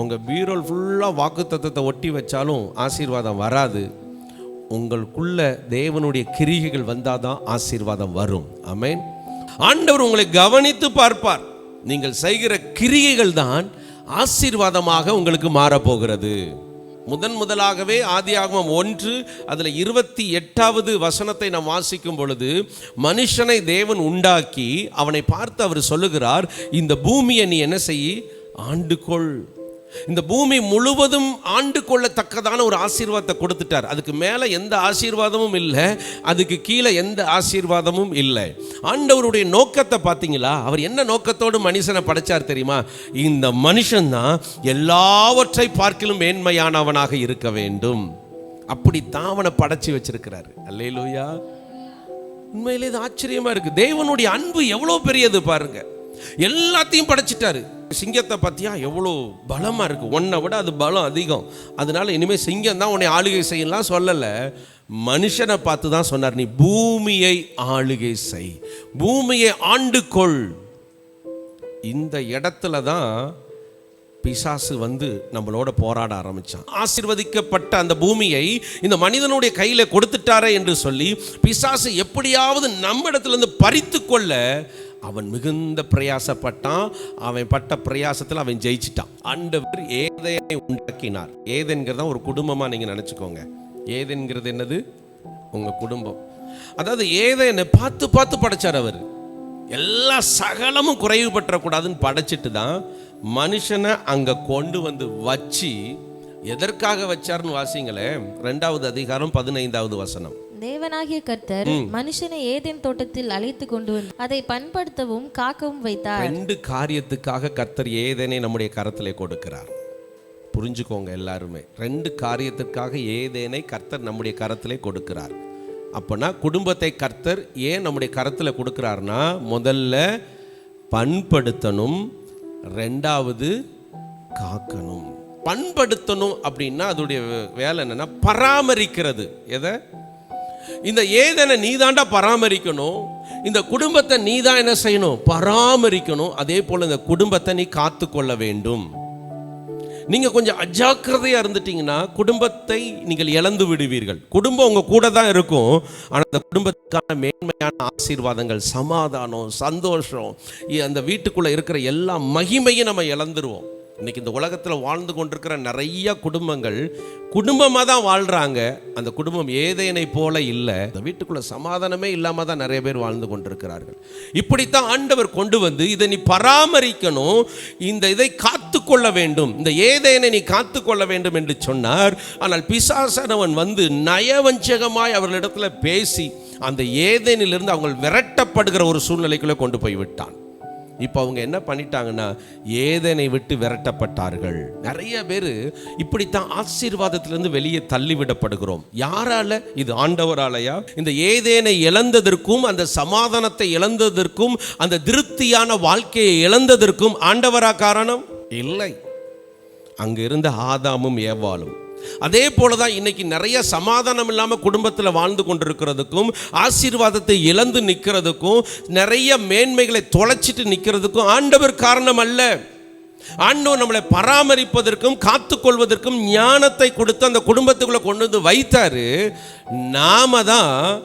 உங்கள் பீரோல் ஃபுல்லாக வாக்கு தத்துவத்தை ஒட்டி வச்சாலும் ஆசீர்வாதம் வராது. உங்களுக்குள்ள தேவனுடைய கிரிகைகள் வந்தால் தான் ஆசீர்வாதம் வரும். அமேன் ஆண்டவர் உங்களை கவனித்து பார்ப்பார். நீங்கள் செய்கிற கிரியைகள் தான் ஆசீர்வாதமாக உங்களுக்கு மாறப்போகிறது. முதன் முதலாகவே ஆதியாகமம் ஒன்று அதில் இருபத்தி எட்டாவது வசனத்தை நாம் வாசிக்கும் பொழுது மனுஷனை தேவன் உண்டாக்கி அவனை பார்த்து அவர் சொல்லுகிறார் இந்த பூமியை நீ என்ன செய்? ஆண்டுகொள். இந்த பூமி முழுவதும் ஆண்டு கொள்ளத்தக்கதான ஒரு ஆசீர்வாதத்தை கொடுத்துட்டார். அதுக்கு மேலே எந்த ஆசீர்வாதமும் இல்லை அதுக்கு கீழே எந்த ஆசீர்வாதமும் இல்லை. ஆண்டவருடைய நோக்கத்தை பார்த்தீங்களா? அவர் என்ன நோக்கத்தோடு மனுஷனை படைச்சார் தெரியுமா? இந்த மனுஷன்தான் எல்லாவற்றை பார்க்கிலும் மேன்மையானவனாக இருக்க வேண்டும். அப்படித்தான் அவனை படைச்சு வச்சிருக்கிறாரு. அல்லையிலூயா உண்மையிலே இது ஆச்சரியமா இருக்கு. தேவனுடைய அன்பு எவ்வளோ பெரியது பாருங்க. எல்லாத்தையும் படைச்சிட்டாரு. சிங்கத்தை பார்த்தியா? எவ்வளோ பலமாக இருக்குது உன்னை விட அது பலம் அதிகம். அதனால இனிமேல் சிங்கம் தான் உன்னை ஆளுகை செய்யலாம் சொல்லலை. மனுஷனை பார்த்து தான் சொன்னார் நீ பூமியை ஆளுகை செய். பூமியை ஆண்டுகொள் இந்த இடத்துல தான் பிசாசு வந்து நம்மளோட போராட ஆரம்பித்தான் ஆசிர்வதிக்கப்பட்ட அந்த பூமியை இந்த மனிதனுடைய கையில் கொடுத்துட்டாரே என்று சொல்லி பிசாசு எப்படியாவது நம்ம இடத்துல இருந்து பறித்து கொள்ள அவன் மிகுந்த பிரயாசப்பட்டான். அவன் பட்ட பிரயாசத்தில் அவன் ஜெயிச்சிட்டான். ஆண்டவர் ஏதேனை உண்டாக்கினார். ஏதென்கிறதா ஒரு குடும்பமாக நீங்கள் நினச்சிக்கோங்க. ஏதென்கிறது என்னது? உங்கள் குடும்பம். அதாவது ஏதேனை பார்த்து பார்த்து படைச்சார் அவர். எல்லா சகலமும் குறைவு குறைவுபற்றக்கூடாதுன்னு படைச்சிட்டு தான் மனுஷனை அங்கே கொண்டு வந்து வச்சு எதற்காக வச்சார்னு வாசிங்களே ரெண்டாவது அதிகாரம் பதினைந்தாவது வசனம். தேவனாகிய கர்த்தர் மனுஷனை ஏதேன் தோட்டத்தில் அழைத்து கொண்டு வந்து அதை பண்படுத்தவும் காக்கவும் வைத்தார். ரெண்டு காரியத்துக்காக கர்த்தர் ஏதேனே நம்முடைய கரத்திலே கொடுக்கிறார். புரிஞ்சுக்கோங்க எல்லாருமே. ரெண்டு காரியத்துக்காக ஏதேனை கர்த்தர் நம்முடைய கரத்திலே கொடுக்கிறார். அப்போனா குடும்பத்தை கர்த்தர் ஏன் நம்முடைய கரத்தில் கொடுக்கிறார்னா முதல்ல பண்படுத்தணும் ரெண்டாவது காக்கணும். பண்படுத்தணும் அப்படின்னா அதோடைய வேலை என்னன்னா பராமரிக்கிறது. எதை? இந்த ஏதனை நீதாண்டா பராமரிக்கணும். இந்த குடும்பத்தை நீதான் என்ன செய்யணும்? பராமரிக்கணும். அதே போல இந்த குடும்பத்தை நீ காத்து கொள்ள வேண்டும். நீங்க கொஞ்சம் அஜாக்கிரதையா இருந்துட்டீங்கன்னா குடும்பத்தை நீங்கள் இழந்து விடுவீர்கள். குடும்பம் உங்க கூட தான் இருக்கும். ஆனா அந்த குடும்பத்துக்கான மேன்மையான ஆசீர்வாதங்கள் சமாதானம் சந்தோஷம் அந்த வீட்டுக்குள்ள இருக்கிற எல்லா மகிமையும் நம்ம இழந்துருவோம். இன்னைக்கு இந்த உலகத்தில் வாழ்ந்து கொண்டிருக்கிற நிறைய குடும்பங்கள் குடும்பமாக தான் வாழ்கிறாங்க அந்த குடும்பம் ஏதேனை போல இல்லை. இந்த வீட்டுக்குள்ளே சமாதானமே இல்லாமல் தான் நிறைய பேர் வாழ்ந்து கொண்டிருக்கிறார்கள். இப்படித்தான் ஆண்டவர் கொண்டு வந்து இதை நீ பராமரிக்கணும். இந்த இதை காத்துக்கொள்ள வேண்டும். இந்த ஏதேனை நீ காத்து கொள்ள வேண்டும் என்று சொன்னார். ஆனால் பிசாசனவன் வந்து நயவஞ்சகமாய் அவர்களிடத்தில் பேசி அந்த ஏதேனிலிருந்து அவங்க விரட்டப்படுகிற ஒரு சூழ்நிலைக்குள்ளே கொண்டு போய் விட்டான் இப்போ அவங்க என்ன பண்ணிட்டாங்கன்னா ஏதேனை விட்டு விரட்டப்பட்டார்கள். நிறைய பேர் இப்படித்தான் ஆசீர்வாதத்திலிருந்து வெளியே தள்ளிவிடப்படுகிறோம். யாரால? இது ஆண்டவராலயா? இந்த ஏதேனை இழந்ததற்கும் அந்த சமாதானத்தை இழந்ததற்கும் அந்த திருப்தியான வாழ்க்கையை இழந்ததற்கும் ஆண்டவரா காரணம்? இல்லை. அங்கிருந்த ஆதாமும் ஏவாலும் அதே போல தான் இன்னைக்கு நிறைய சமாதானம் இல்லாமல் குடும்பத்தில் வாழ்ந்து கொண்டிருக்கிறதுக்கும் ஆசீர்வாதத்தை இழந்து நிற்கிறதுக்கும் நிறைய மேன்மைகளை தொலைச்சிட்டு நிற்கிறதுக்கும் ஆண்டவர் காரணம் அல்ல. ஆண்டவர் நம்மளை பராமரிப்பதற்கும் காத்துக்கொள்வதற்கும் ஞானத்தை கொடுத்து அந்த குடும்பத்துக்குள்ள கொண்டு வந்து வைத்தாரு. நாம தான்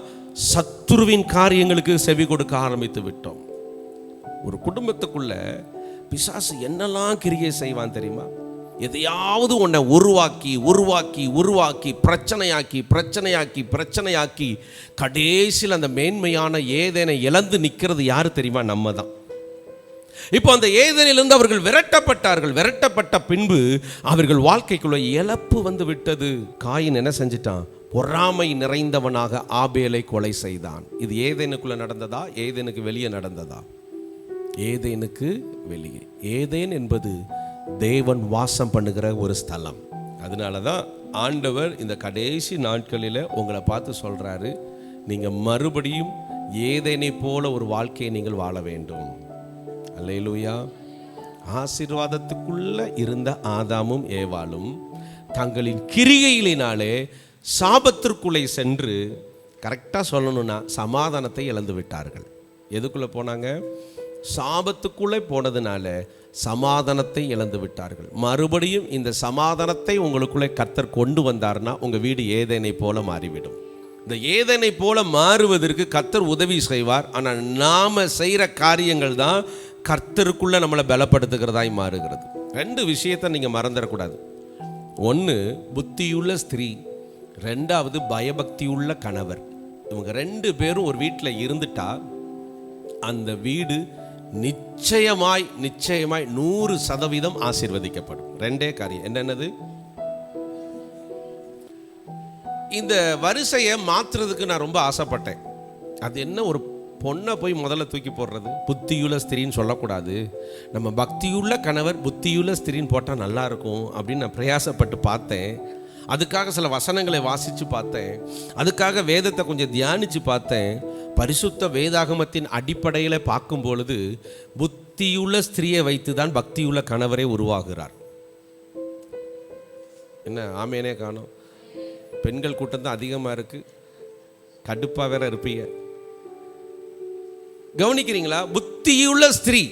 சத்துருவின் காரியங்களுக்கு செவி கொடுக்க ஆரம்பித்து விட்டோம். ஒரு குடும்பத்துக்குள்ள பிசாசு என்னெல்லாம் கிரியை செய்வான் தெரியுமா? எதையாவது உன்னை உருவாக்கி உருவாக்கி உருவாக்கி பிரச்சனையாக்கி பிரச்சனையாக்கி பிரச்சனையாக்கி கடைசியில் அந்த மேன்மையான ஏதேனை இழந்து நிற்கிறது யாரு தெரியுமா? நம்ம தான் இப்போ அந்த ஏதேனிலிருந்து அவர்கள் விரட்டப்பட்டார்கள். விரட்டப்பட்ட பின்பு அவர்கள் வாழ்க்கைக்குள்ள இழப்பு வந்து விட்டது. காயின் என்ன செஞ்சிட்டான்? பொறாமை நிறைந்தவனாக ஆபேலை கொலை செய்தான். இது ஏதேனுக்குள்ள நடந்ததா? ஏதேனுக்கு வெளியே நடந்ததா? ஏதேனுக்கு வெளியே. ஏதேன் என்பது தேவன் வாசம் பண்ணுகிற ஒரு ஸ்தலம். அதனால தான் ஆண்டவர் இந்த கடைசி நாட்களில் உங்களை பார்த்து சொல்கிறாரு நீங்கள் மறுபடியும் ஏதேனை போல ஒரு வாழ்க்கையை நீங்கள் வாழ வேண்டும். அல்லையிலூயா ஆசீர்வாதத்துக்குள்ள இருந்த ஆதாமும் ஏவாளும் தங்களின் கிரிகைகளினாலே சாபத்திற்குள்ளே சென்று கரெக்டாக சொல்லணும்னா சமாதானத்தை இழந்து விட்டார்கள். எதுக்குள்ளே போனாங்க? சாபத்துக்குள்ளே போனதுனால சமாதானத்தை இழந்து விட்டார்கள். மறுபடியும் இந்த சமாதானத்தை உங்களுக்குள்ளே கர்த்தர் கொண்டு வந்தார்னா உங்கள் வீடு ஏதேனை போல மாறிவிடும். இந்த ஏதனை போல மாறுவதற்கு கர்த்தர் உதவி செய்வார். ஆனால் நாம் செய்கிற காரியங்கள் தான் கர்த்தருக்குள்ளே நம்மளை பலப்படுத்துகிறதாய் மாறுகிறது. ரெண்டு விஷயத்தை நீங்கள் மறந்துடக்கூடாது. ஒன்று புத்தியுள்ள ஸ்திரீ. ரெண்டாவது பயபக்தியுள்ள கணவர். இவங்க ரெண்டு பேரும் ஒரு வீட்டில் இருந்துட்டா அந்த வீடு நிச்சயமாய் நிச்சயமாய் நூறு சதவீதம் ஆசீர்வதிக்கப்படும். ரெண்டே காரியம். என்னென்னது இந்த வரிசையை மாற்றுறதுக்கு நான் ரொம்ப ஆசைப்பட்டேன். அது என்ன ஒரு பொண்ணை போய் முதல்ல தூக்கி போடுறது? புத்தியுள்ள ஸ்திரின்னு சொல்லக்கூடாது. நம்ம பக்தியுள்ள கணவர் புத்தியுள்ள ஸ்திரின்னு போட்டால் நல்லா இருக்கும் அப்படின்னு நான் பிரயாசப்பட்டு பார்த்தேன். அதுக்காக சில வசனங்களை வாசித்து பார்த்தேன். அதுக்காக வேதத்தை கொஞ்சம் தியானித்து பார்த்தேன். பரிசுத்த வேதாகமத்தின் அடிப்படையில் பார்க்கும் பொழுது புத்தியுள்ள ஸ்திரியை வைத்து தான் பக்தியுள்ள கணவரே உருவாகிறார். என்ன ஆமேனே காணும்? பெண்கள் கூட்டம் தான் அதிகமாக இருக்குது கடுப்பாக வேற இருப்பீங்க. கவனிக்கிறீங்களா? புத்தியுள்ள ஸ்திரீ.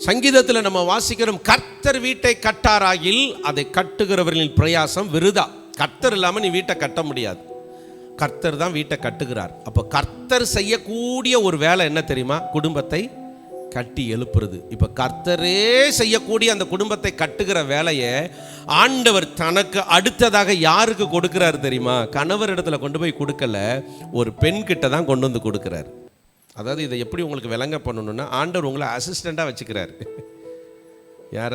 சங்கீதத்தில் நம்ம வாசிக்கிறோம் கர்த்தர் வீட்டை கட்டாராகில் அதை கட்டுகிறவர்களின் பிரயாசம் விருதா. கர்த்தர் இல்லாமல் நீ வீட்டை கட்ட முடியாது. கர்த்தர் தான் வீட்டை கட்டுகிறார். அப்போ கர்த்தர் செய்யக்கூடிய ஒரு வேலை என்ன தெரியுமா? குடும்பத்தை கட்டி எழுப்புறது. இப்போ கர்த்தரே செய்யக்கூடிய அந்த குடும்பத்தை கட்டுகிற வேலையை ஆண்டவர் தனக்கு அடுத்ததாக யாருக்கு கொடுக்கிறார் தெரியுமா? கணவர் இடத்துல கொண்டு போய் கொடுக்கல ஒரு பெண் கிட்ட தான் கொண்டு வந்து கொடுக்குறாரு. அதாவது இதை எப்படி உங்களுக்கு விளங்க பண்ணணும்னா ஆண்டவர் உங்களை அசிஸ்டண்ட்டாக வச்சுக்கிறாரு. யார?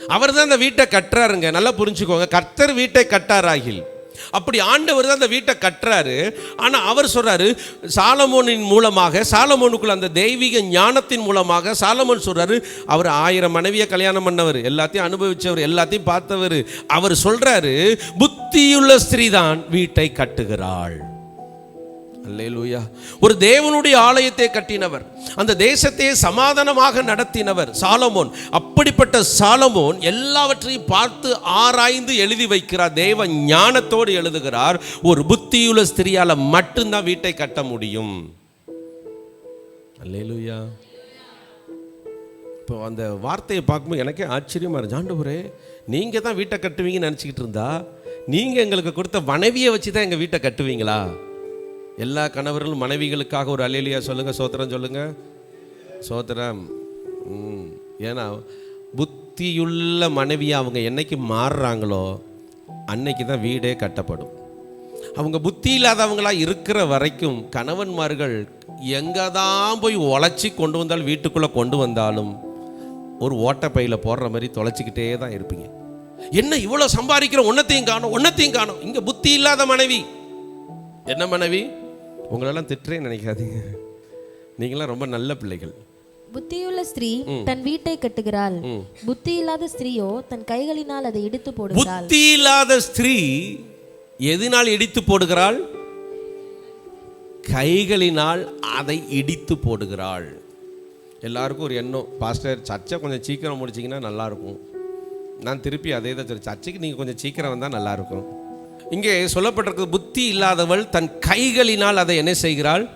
அவர் தான் அந்த வீட்டை கட்டுறாருங்க. நல்லா புரிஞ்சுக்கோங்க. கர்த்தர் வீட்டை கட்டாராகில் அப்படி ஆண்டவர் தான் அந்த வீட்டை கட்டுறாரு. ஆனால் அவர் சொல்றாரு சாலமோனின் மூலமாக சாலமோனுக்குள்ள அந்த தெய்வீக ஞானத்தின் மூலமாக சாலமோன் சொல்றாரு அவர் ஆயிரம் மனைவியை கல்யாணம் பண்ணவர் எல்லாத்தையும் அனுபவித்தவர் எல்லாத்தையும் பார்த்தவர். அவர் சொல்றாரு புத்தியுள்ள ஸ்திரீ தான் வீட்டை கட்டுகிறாள். அல்லேலூயா. ஒரு தேவனுடைய ஆலயத்தை கட்டினவர். அந்த தேசத்தையே சமாதானமாக நடத்தினவர் சாலமோன். அப்படிப்பட்ட சாலமோன் எல்லாவற்றையும் பார்த்து ஆராய்ந்து எழுதி வைக்கிறார். தேவ ஞானத்தோடு எழுதுகிறார். ஒரு புத்தியுள்ள ஸ்திரியால மட்டும்தான் வீட்டை கட்ட முடியும். அல்லேலூயா. இப்போ அந்த வார்த்தையை பார்க்கும்போது எனக்கே ஆச்சரியமா இருக்கு. ஆண்டவரே நீங்க தான் வீட்டை கட்டுவீங்கன்னு நினச்சிக்கிட்டு இருந்தா நீங்க எங்களுக்கு கொடுத்த மனைவியை வச்சு தான் எங்க வீட்டை கட்டுவீங்களா? எல்லா கணவர்களும் மனைவிகளுக்காக ஒரு அலையிலியா சொல்லுங்க சோத்திரம் சொல்லுங்க. சோத்திரம். ம். ஏன்னா புத்தியுள்ள மனைவியாக அவங்க என்னைக்கு மாறுறாங்களோ அன்னைக்கு தான் வீடே கட்டப்படும். அவங்க புத்தி இல்லாதவங்களா இருக்கிற வரைக்கும் கணவன்மார்கள் எங்கே தான் போய் உழைச்சி கொண்டு வந்தாலும் வீட்டுக்குள்ளே கொண்டு வந்தாலும் ஒரு ஓட்டப்பையில் போடுற மாதிரி தொலைச்சிக்கிட்டே தான் இருப்பீங்க. என்ன இவ்வளோ சம்பாதிக்கிற ஒன்றத்தையும் காணும் ஒன்றத்தையும் காணும். இங்கே புத்தி இல்லாத மனைவி. என்ன மனைவி? உங்களெல்லாம் திட்டுறேன்னு நினைக்காதீங்க. நீங்களாம் ரொம்ப நல்ல பிள்ளைகள். புத்தியுள்ள ஸ்திரீ தன் வீட்டை கட்டுகிறாள். புத்தி இல்லாத ஸ்திரீயோ தன் கைகளினால் அதை இடித்து போடுகிறாள். புத்தி இல்லாத ஸ்திரீ எதினால் இடித்து போடுகிறாள்? கைகளினால் அதை இடித்து போடுகிறாள். எல்லாருக்கும் ஒரு எண்ணம். பாஸ்டர் சர்ச்சை கொஞ்சம் சீக்கிரம் முடிச்சிங்கன்னா நல்லாயிருக்கும். நான் திருப்பி அதே தான் சொல்லி சர்ச்சைக்கு நீங்கள் கொஞ்சம் சீக்கிரம் வந்தால் நல்லாயிருக்கும். இங்கே சொல்லப்பட்டிருக்கு புத்தி இல்லாதவள் தன் கைகளினால் அதை என்ன செய்கிறாள்?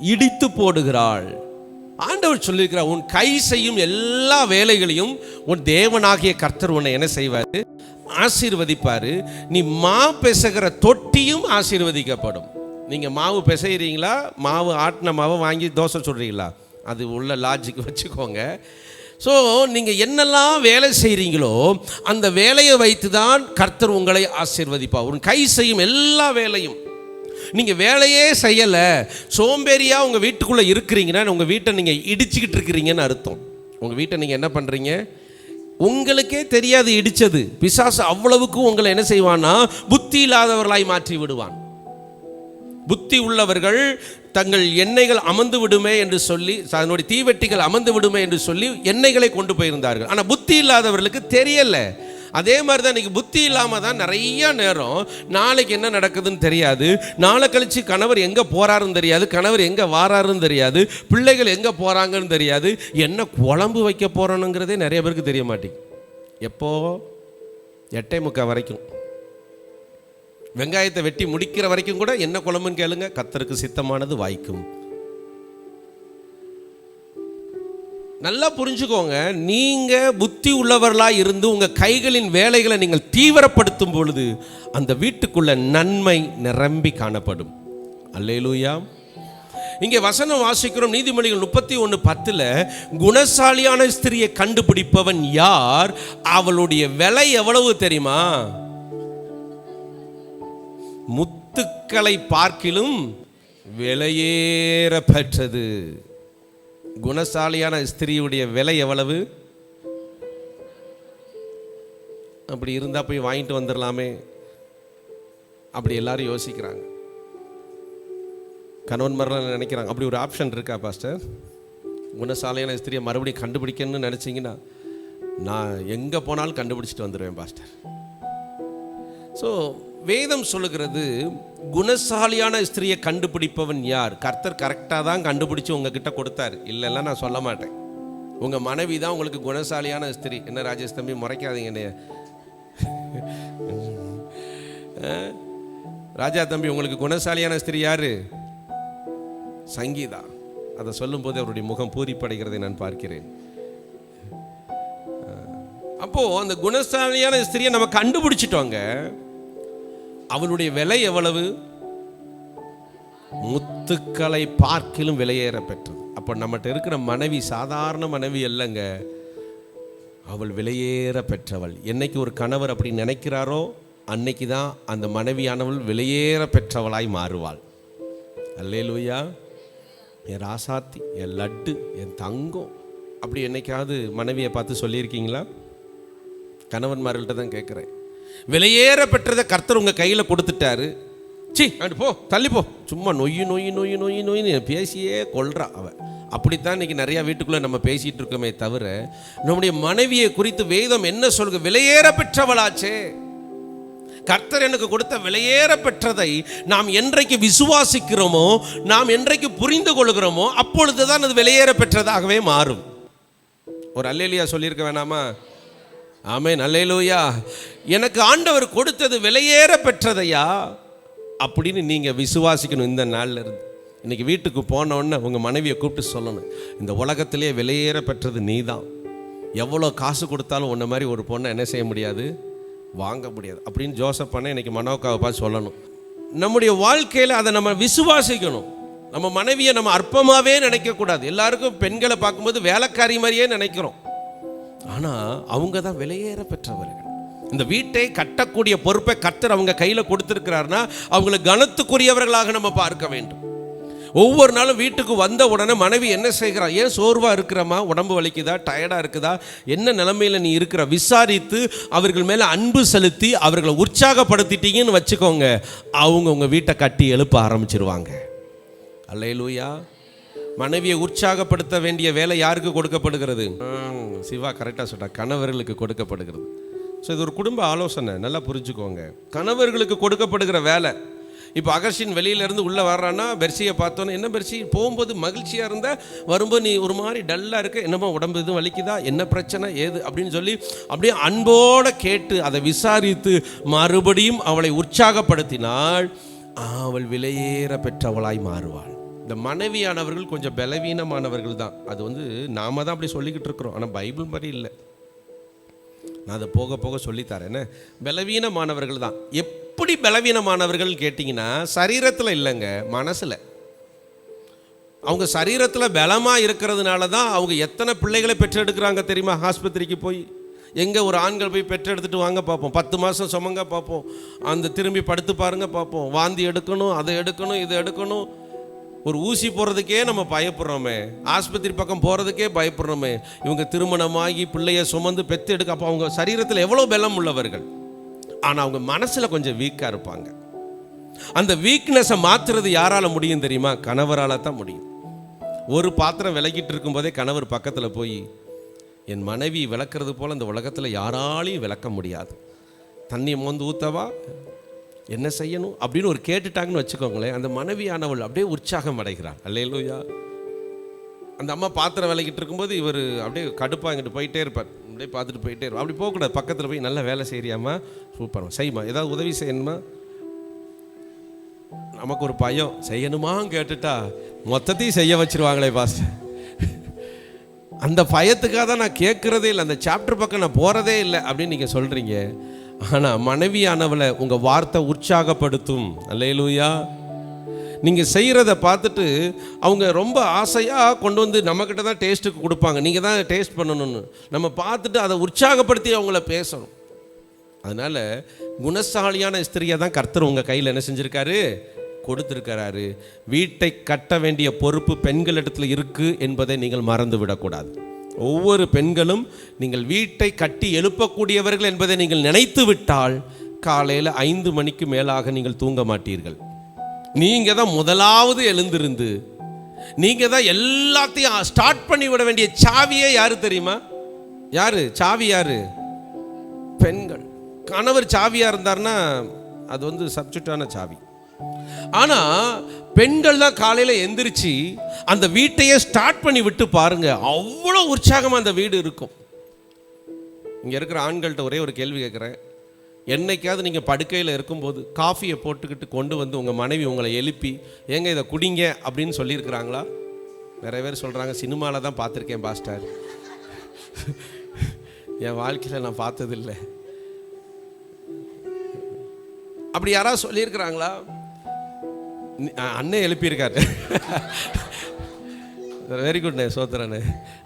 இடித்து போடுகிறாள். ஆண்டவர் சொல்லியிருக்கிறார் உன் கை செய்யும் எல்லா வேலைகளையும் உன் தேவனாகிய கர்த்தர் உன்னை என்ன செய்வார்? ஆசீர்வதிப்பார். நீ மா பிசைகிற தொட்டியும் ஆசீர்வதிக்கப்படும். நீங்கள் மாவு பிசைகிறீங்களா மாவு ஆட்டின மாவை வாங்கி தோசை சொல்கிறீங்களா அது உள்ள லாஜிக் வச்சுக்கோங்க. ஸோ நீங்கள் என்னெல்லாம் வேலை செய்கிறீங்களோ அந்த வேலையை வைத்து தான் கர்த்தர் உங்களை ஆசிர்வதிப்பார். உன் கை செய்யும் எல்லா வேலையும். நீங்கள் வேலையே செய்யலை சோம்பேறியாக உங்கள் வீட்டுக்குள்ளே இருக்கிறீங்கன்னா உங்கள் வீட்டை நீங்கள் இடிச்சுக்கிட்டு இருக்கிறீங்கன்னு அர்த்தம். உங்கள் வீட்டை நீங்கள் என்ன பண்ணுறீங்க உங்களுக்கே தெரியாது இடித்தது பிசாசு அவ்வளவுக்கும் உங்களை என்ன செய்வான்னா புத்தி இல்லாதவர்களாய் மாற்றி விடுவான். புத்தி உள்ளவர்கள் தங்கள் எண்ணெய்கள் அமர்ந்து விடுமே என்று சொல்லி அதனுடைய தீவெட்டிகள் அமர்ந்து விடுமே என்று சொல்லி எண்ணெய்களை கொண்டு போயிருந்தார்கள். ஆனால் புத்தி இல்லாதவர்களுக்கு தெரியல. அதே மாதிரி தான் இன்னைக்கு புத்தி இல்லாமல் தான் நிறைய நேரம் நாளைக்கு என்ன நடக்குதுன்னு தெரியாது. நாளை கழிச்சு கணவர் எங்கே போகிறாருன்னு தெரியாது. கணவர் எங்கே வாராருன்னு தெரியாது. பிள்ளைகள் எங்கே போகிறாங்கன்னு தெரியாது. என்ன குழம்பு வைக்க போகிறோனுங்கிறதே நிறைய பேருக்கு தெரிய மாட்டேங்குது. எப்போ? எட்டை முக்கால் வரைக்கும். வெங்காயத்தை வெட்டி முடிக்கிற வரைக்கும் கூட என்ன குழம்புன்னு கேளுங்க. கத்தருக்கு சித்தமானது வாய்க்கும். நல்லா புரிஞ்சுக்கோங்க. நீங்க புத்தி உள்ளவர்களா இருந்து உங்க கைகளின் வேலைகளை நீங்கள் தீவிரப்படுத்தும் பொழுது அந்த வீட்டுக்குள்ள நன்மை நிரம்பி காணப்படும். அல்லேலூயா. இங்கே வசனம் வாசிக்கிறோம். நீதிமொழிகள் முப்பத்தி ஒன்று பத்தில் குணசாலியான ஸ்திரியை கண்டுபிடிப்பவன் யார்? அவளுடைய விலை எவ்வளவு தெரியுமா? முத்துக்களை பார்க்கிலும் விலையேறப்பற்றது. குணசாலியான ஸ்திரீயுடைய விலை எவ்வளவு? அப்படி இருந்தால் போய் வாங்கிட்டு வந்துடலாமே அப்படி எல்லாரும் யோசிக்கிறாங்க. கணவன்மாரெலாம் நினைக்கிறாங்க அப்படி ஒரு ஆப்ஷன் இருக்கா பாஸ்டர் குணசாலியான ஸ்திரியை மறுபடியும் கண்டுபிடிக்கணும்னு நினச்சிங்கன்னா நான் எங்கே போனாலும் கண்டுபிடிச்சிட்டு வந்துடுவேன் பாஸ்டர் ஸோ வேதம் சொல்லுகிறது குணசாலியான ஸ்திரியை கண்டுபிடிப்பவன் யார்? கர்த்தர் கரெக்டாக தான் கண்டுபிடிச்சி உங்ககிட்ட கொடுத்தார். இல்லைன்னா நான் சொல்ல மாட்டேன். உங்கள் மனைவி தான் உங்களுக்கு குணசாலியான ஸ்திரி. என்ன ராஜேஷ் தம்பி முறைக்காதீங்க என்னைய. ராஜா தம்பி உங்களுக்கு குணசாலியான ஸ்திரி யார்? சங்கீதா. அதை சொல்லும்போது அவருடைய முகம் பூரிப்படைகிறதை நான் பார்க்கிறேன். அப்போது அந்த குணசாலியான ஸ்திரியை நம்ம கண்டுபிடிச்சிட்டோங்க. அவளுடைய விலை எவ்வளவு? முத்துக்களை பார்க்கிலும் விலையேற பெற்றது அப்போ நம்மகிட்ட இருக்கிற மனைவி சாதாரண மனைவி இல்லைங்க அவள் விலையேற பெற்றவள் என்னைக்கு ஒரு கணவர் அப்படி நினைக்கிறாரோ அன்னைக்கு தான் அந்த மனைவியானவள் விலையேற பெற்றவளாய் மாறுவாள். அல்லே லூயா என் ராசாத்தி என் லட்டு என் தங்கம். அப்படி என்னைக்காவது மனைவியை பார்த்து சொல்லியிருக்கீங்களா? கணவன்மார்கள்ட்ட தான் கேட்குறேன். விலையேற பெற்றதை கர்த்தர் உங்கள் கையில் கொடுத்துட்டாரு. சி அண்டு போ. தள்ளி போ. சும்மா நொய்யு நொய்யு நொய்யு நொய்யு நொய்னு பேசியே கொள்றா அவன். அப்படித்தான் இன்னைக்கு நிறையா வீட்டுக்குள்ளே நம்ம பேசிகிட்டு இருக்கோமே தவிர நம்முடைய மனைவியை குறித்து வேதம் என்ன சொல்க விலையேற பெற்றவளாச்சே கர்த்தர் எனக்கு கொடுத்த விலையேற பெற்றதை நாம் என்றைக்கு விசுவாசிக்கிறோமோ நாம் என்றைக்கு புரிந்து கொள்கிறோமோ அப்பொழுது தான் அது விலையேற பெற்றதாகவே மாறும். ஒரு அல்லேலியா சொல்லியிருக்க வேணாமா? ஆமே நல்லையிலூயா எனக்கு ஆண்டவர் கொடுத்தது விலையேற பெற்றதையா? அப்படின்னு நீங்கள் விசுவாசிக்கணும் இந்த நாளில் இருந்து. இன்னைக்கு வீட்டுக்கு போனோடனே உங்கள் மனைவியை கூப்பிட்டு சொல்லணும். இந்த உலகத்திலே விலையேற பெற்றது நீ தான் எவ்வளோ காசு கொடுத்தாலும் உன்ன மாதிரி ஒரு பொண்ணை என்ன செய்ய முடியாது? வாங்க முடியாது. அப்படின்னு ஜோசப் பண்ண இன்னைக்கு மனோக்காவை பார்த்து சொல்லணும். நம்முடைய வாழ்க்கையில் அதை நம்ம விசுவாசிக்கணும். நம்ம மனைவியை நம்ம அற்பமாகவே நினைக்கக்கூடாது. எல்லாருக்கும் பெண்களை பார்க்கும்போது வேலைக்காரி மாதிரியே நினைக்கிறோம். ஆனால் அவங்க தான் விலையேற பெற்றவர்கள். இந்த வீட்டை கட்டக்கூடிய பொறுப்பை கர்த்தர் அவங்க கையில் கொடுத்துருக்கிறாருன்னா அவங்களை கனத்துக்குரியவர்களாக நம்ம பார்க்க வேண்டும். ஒவ்வொரு நாளும் வீட்டுக்கு வந்த உடனே மனைவி என்ன செய்கிறா? ஏன் சோர்வாக இருக்கிறமா உடம்பு வலிக்குதா? டயர்டாக இருக்குதா? என்ன நிலைமையில் நீ இருக்கிற? விசாரித்து அவர்கள் மேலே அன்பு செலுத்தி அவர்களை உற்சாகப்படுத்திட்டீங்கன்னு வச்சுக்கோங்க. அவங்க உங்கள் வீட்டை கட்டி எழுப்ப ஆரம்பிச்சிருவாங்க. அல்லையிலூயா மனைவியை உற்சாகப்படுத்த வேண்டிய வேலை யாருக்கு கொடுக்கப்படுகிறது? சிவா கரெக்டாக சொல்றா. கணவர்களுக்கு கொடுக்கப்படுகிறது. ஸோ இது ஒரு குடும்ப ஆலோசனை. நல்லா புரிஞ்சுக்கோங்க. கணவர்களுக்கு கொடுக்கப்படுகிற வேலை. இப்போ அகர்ஷின் வெளியிலேருந்து உள்ளே வர்றான்னா பெர்சியை பார்த்தோன்னே என்ன பெர்சி? போகும்போது மகிழ்ச்சியாக இருந்தால் வரும்போது நீ ஒரு மாதிரி டல்லாக இருக்க என்னமோ உடம்பு எதுவும் வலிக்குதா என்ன பிரச்சனை ஏது அப்படின்னு சொல்லி அப்படியே அன்போடு கேட்டு அதை விசாரித்து மறுபடியும் அவளை உற்சாகப்படுத்தினால் அவள் விலையேற பெற்றவளாய் மாறுவாள். இந்த மனைவியானவர்கள் கொஞ்சம் பலவீனமானவர்கள் தான். அது வந்து நாம தான் அப்படி சொல்லிக்கிட்டு இருக்கிறோம். ஆனால் பைபிள் மாதிரி இல்லை. நான் அதை போக போக சொல்லித்தரேன். என்ன? பலவீனமானவர்கள் தான். எப்படி பலவீனமானவர்கள் கேட்டிங்கன்னா சரீரத்தில் இல்லைங்க மனசில். அவங்க சரீரத்தில் பலமாக இருக்கிறதுனால தான் அவங்க எத்தனை பிள்ளைகளை பெற்றெடுக்கிறாங்க தெரியுமா? ஆஸ்பத்திரிக்கு போய். எங்கே ஒரு ஆண்கள் போய் பெற்றெடுத்துட்டு வாங்க பார்ப்போம். பத்து மாதம் சுமங்க பார்ப்போம். அந்த திரும்பி படுத்து பாருங்க பார்ப்போம். வாந்தி எடுக்கணும் அதை எடுக்கணும் இதை எடுக்கணும். ஒரு ஊசி போடுறதுக்கே நம்ம பயப்படுறோமே. ஆஸ்பத்திரி பக்கம் போகிறதுக்கே பயப்படுறோமே. இவங்க திருமணமாகி பிள்ளைய சுமந்து பெத்து எடுக்க அப்போ அவங்க சரீரத்தில் எவ்வளோ பலம் உள்ளவர்கள்? ஆனால் அவங்க மனசில் கொஞ்சம் வீக்காக இருப்பாங்க. அந்த வீக்னஸை மாற்றுறது யாரால முடியும் தெரியுமா? கணவரால் தான் முடியும். ஒரு பாத்திரம் விளக்கிட்டு இருக்கும்போதே கணவர் பக்கத்தில் போய் என் மனைவி விளக்குறது போல் இந்த உலகத்தில் யாராலையும் விளக்க முடியாது. தண்ணி மோந்து ஊத்தவா? என்ன செய்யணும் அப்படின்னு ஒரு கேட்டுட்டாங்கன்னு வச்சுக்கோங்களேன் அந்த மனைவியானவள் அப்படியே உற்சாகம் அடைகிறாள். அல்லேலூயா. அந்த அம்மா பாத்திரம் விளக்கிட்டு இருக்கும்போது இவர் அப்படியே கடுப்பாக இங்கிட்டு போயிட்டே இருப்பார். அப்படியே பார்த்துட்டு போயிட்டே இருப்பார். அப்படி போகக்கூடாது. பக்கத்தில் போய் நல்லா வேலை செய்கிறியாம்மா சூப்பர் செய்யுமா ஏதாவது உதவி செய்யணுமா? நமக்கு ஒரு பயம். செய்யணுமான்னு கேட்டுட்டா மொத்தத்தையும் செய்ய வச்சிருவாங்களே பாஸ் அந்த பயத்துக்காக தான் நான் கேட்குறதே இல்லை. அந்த சாப்டர் பக்கம் நான் போகிறதே இல்லை அப்படின்னு நீங்கள் சொல்கிறீங்க ஆனால் மனைவியானவளை உங்கள் வார்த்தை உற்சாகப்படுத்தும். அல்லேலூயா. நீங்கள் செய்கிறத பார்த்துட்டு அவங்க ரொம்ப ஆசையாக கொண்டு வந்து நம்மக்கிட்ட தான் டேஸ்ட்டுக்கு கொடுப்பாங்க. நீங்கள் தான் டேஸ்ட் பண்ணணும்னு. நம்ம பார்த்துட்டு அதை உற்சாகப்படுத்தி அவங்கள பேசணும். அதனால் குணசாலியான ஸ்திரியை தான் கர்த்தர் உங்கள் கையில் என்ன செஞ்சுருக்காரு? கொடுத்துருக்கிறாரு. வீட்டை கட்ட வேண்டிய பொறுப்பு பெண்கள் இடத்துல இருக்குது என்பதை நீங்கள் மறந்து விடக்கூடாது ஒவ்வொரு பெண்களும் நீங்கள் வீட்டை கட்டி எழுப்பக்கூடியவர்கள் என்பதை நீங்கள் நினைத்து விட்டால் காலையில் ஐந்து மணிக்கு மேலாக நீங்கள் தூங்க மாட்டீர்கள். நீங்கள் தான் முதலாவது எழுந்திருந்து நீங்கள் தான் எல்லாத்தையும் ஸ்டார்ட் பண்ணி விட வேண்டிய சாவியே யாரு தெரியுமா? யாரு? சாவி யாரு? பெண்கள். கணவர் சாவியாக இருந்தார்னா அது வந்து சப்ஜெக்டான சாவி. ஆனால் பெண்கள் தான் காலையில் எந்திரிச்சு அந்த வீட்டையே ஸ்டார்ட் பண்ணி விட்டு பாருங்க. அவ்வளோ உற்சாகமாக அந்த வீடு இருக்கும். இங்கே இருக்கிற ஆண்கள்கிட்ட ஒரே ஒரு கேள்வி கேட்குறேன். என்னைக்காவது நீங்கள் படுக்கையில் இருக்கும்போது காஃபியை போட்டுக்கிட்டு கொண்டு வந்து உங்கள் மனைவி உங்களை எழுப்பி ஏங்க இதை குடிங்க அப்படின்னு சொல்லியிருக்கிறாங்களா? நிறைய பேர் சொல்கிறாங்க சினிமாவில் தான் பார்த்துருக்கேன் பாஸ்டர். என் வாழ்க்கையில் நான் பார்த்ததில்லை. அப்படி யாராவது சொல்லியிருக்கிறாங்களா? அண்ணன் எழுப்பியிருக்காரு. வெரி குட்ண்ணே சோத்திரண்ணே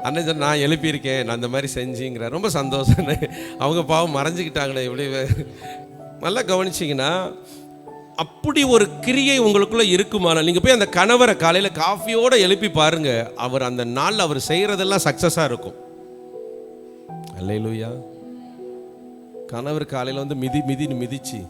அண்ணன் சொன்ன நான் எழுப்பியிருக்கேன் நான் அந்த மாதிரி செஞ்சுங்கிறேன் ரொம்ப சந்தோஷண்ணே அவங்க பாவம் மறைஞ்சிக்கிட்டாங்களே இப்படி நல்லா கவனிச்சிங்கன்னா அப்படி ஒரு கிரியை உங்களுக்குள்ளே இருக்குமானால் நீங்கள் போய் அந்த கணவரை காலையில் காஃபியோடு எழுப்பி பாருங்கள் அவர் அந்த நாளில் அவர் செய்கிறதெல்லாம் சக்ஸஸாக இருக்கும். அல்லையிலூயா கணவர் காலையில் வந்து மிதி மிதின்னு மிதிச்சு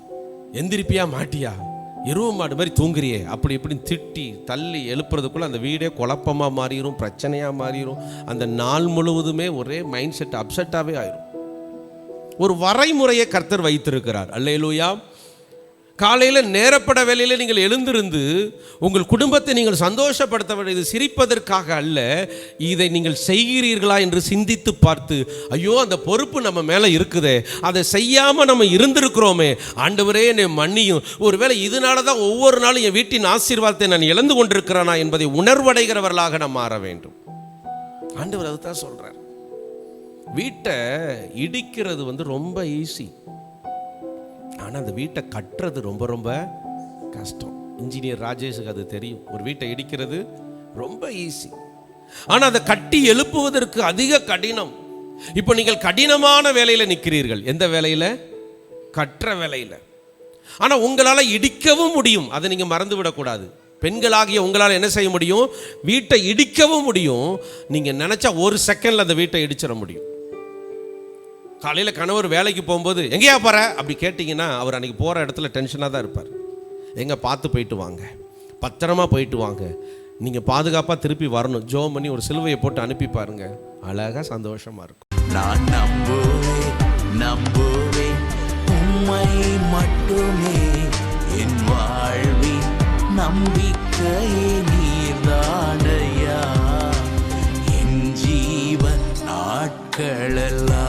எந்திரிப்பியா மாட்டியா? எருவ மாடு மாதிரி தூங்குறியே? அப்படி இப்படின்னு திட்டி தள்ளி எழுப்புறதுக்குள்ளே அந்த வீடே குழப்பமாக மாறிடும் பிரச்சனையாக மாறிடும் அந்த நாள் முழுவதுமே ஒரே மைண்ட் செட் அப்செட்டாகவே ஆயிரும். ஒரு வரைமுறையை கர்த்தர் வைத்திருக்கிறார். அல்லையிலூயா காலையில் நேரப்பட வேலையில் நீங்கள் எழுந்திருந்து உங்கள் குடும்பத்தை நீங்கள் சந்தோஷப்படுத்த இது சிரிப்பதற்காக அல்ல இதை நீங்கள் செய்கிறீர்களா என்று சிந்தித்து பார்த்து ஐயோ அந்த பொறுப்பு நம்ம மேலே இருக்குதே அதை செய்யாமல் நம்ம இருந்திருக்கிறோமே ஆண்டவரே என்னை மன்னியும். ஒருவேளை இதனால தான் ஒவ்வொரு நாளும் என் வீட்டின் ஆசீர்வாதத்தை நான் இழந்து கொண்டிருக்கிறேனா என்பதை உணர்வடைகிறவர்களாக நாம் மாற வேண்டும். ஆண்டவர் அதுதான் சொல்கிறார் வீட்டை இடிக்கிறது வந்து ரொம்ப ஈஸி ஆனால் அந்த வீட்டை கட்டுறது ரொம்ப ரொம்ப கஷ்டம். இன்ஜினியர் ராஜேஷுக்கு அது தெரியும். ஒரு வீட்டை இடிக்கிறது ரொம்ப ஈஸி ஆனால் அதை கட்டி எழுப்புவதற்கு அதிக கடினம். இப்போ நீங்கள் கடினமான வேலையில் நிற்கிறீர்கள் எந்த வேலையில்? கட்டுற வேலையில். ஆனால் உங்களால் இடிக்கவும் முடியும். அதை நீங்கள் மறந்து விடக்கூடாது. பெண்களாகிய உங்களால் என்ன செய்ய முடியும்? வீட்டை இடிக்கவும் முடியும். நீங்கள் நினச்சா ஒரு செகண்டில் அந்த வீட்டை இடிச்சிட முடியும். காலையில் கணவர் வேலைக்கு போகும்போது எங்கேயா போகிற அப்படி கேட்டிங்கன்னா அவர் அன்றைக்கி போகிற இடத்துல டென்ஷனாக தான் இருப்பார். எங்கே பார்த்து போயிட்டு வாங்க. பத்திரமா போயிட்டு வாங்க. நீங்கள் பாதுகாப்பாக திருப்பி வரணும். ஜோ பண்ணி ஒரு சிலுவையை போட்டு அனுப்பி பாருங்க. அழகாக சந்தோஷமாக இருக்கும். நான் நம்புவே நம்புவே உண்மை மட்டுமே. என் வாழ்வி நம்பிக்கையே நீர்தானையா? என் ஜீவன் நாட்களெல்லாம்